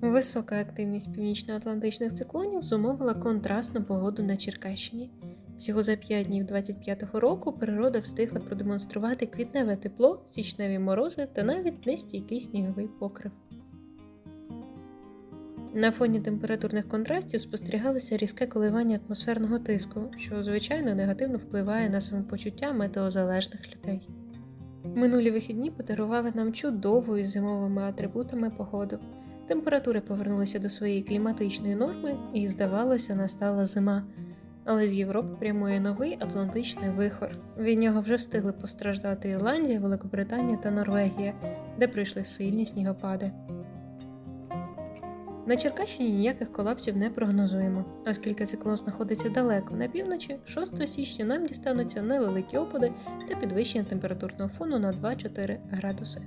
Висока активність північно-атлантичних циклонів зумовила контрастну погоду на Черкащині. Всього за 5 днів 25-го року природа встигла продемонструвати квітневе тепло, січневі морози та навіть нестійкий сніговий покрив. На фоні температурних контрастів спостерігалося різке коливання атмосферного тиску, що звичайно негативно впливає на самопочуття метеозалежних людей. Минулі вихідні подарували нам чудову із зимовими атрибутами погоду. Температури повернулися до своєї кліматичної норми і, здавалося, настала зима. Але з Європи прямує новий Атлантичний вихор. Від нього вже встигли постраждати Ірландія, Великобританія та Норвегія, де прийшли сильні снігопади. На Черкащині ніяких колапсів не прогнозуємо, оскільки циклон знаходиться далеко на півночі, 6 січня нам дістануться невеликі опади та підвищення температурного фону на 2-4 градуси.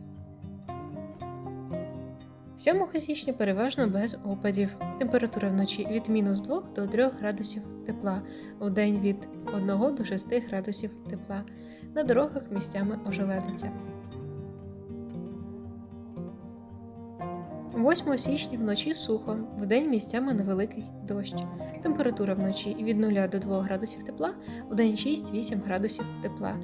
7 січня переважно без опадів. Температура вночі від мінус 2 до 3 градусів тепла, вдень від 1 до 6 градусів тепла. На дорогах місцями ожеледиться. 8 січня вночі сухо, вдень місцями невеликий дощ. Температура вночі від 0 до 2 градусів тепла, вдень 6-8 градусів тепла.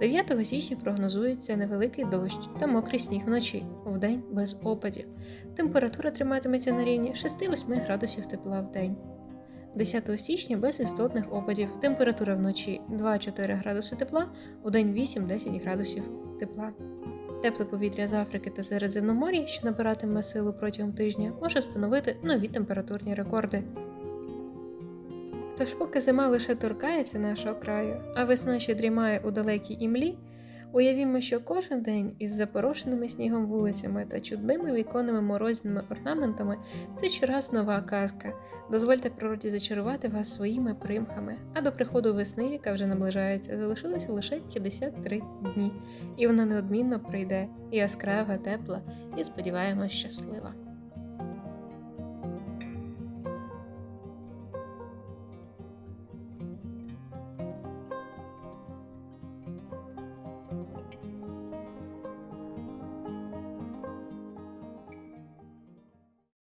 9 січня прогнозується невеликий дощ та мокрий сніг вночі, вдень без опадів. Температура триматиметься на рівні 6-8 градусів тепла в день. 10 січня без істотних опадів. Температура вночі 2-4 градуси тепла, вдень 8-10 градусів тепла. Тепле повітря з Африки та Середземномор'я, що набиратиме силу протягом тижня, може встановити нові температурні рекорди. Тож, поки зима лише торкається нашого краю, а весна ще дрімає у далекій імлі, уявімо, що кожен день із запорошеними снігом вулицями та чудними віконними морозними орнаментами це щораз нова казка. Дозвольте природі зачарувати вас своїми примхами, а до приходу весни, яка вже наближається, залишилося лише 53 дні, і вона неодмінно прийде яскрава, тепла і, сподіваємось, щаслива.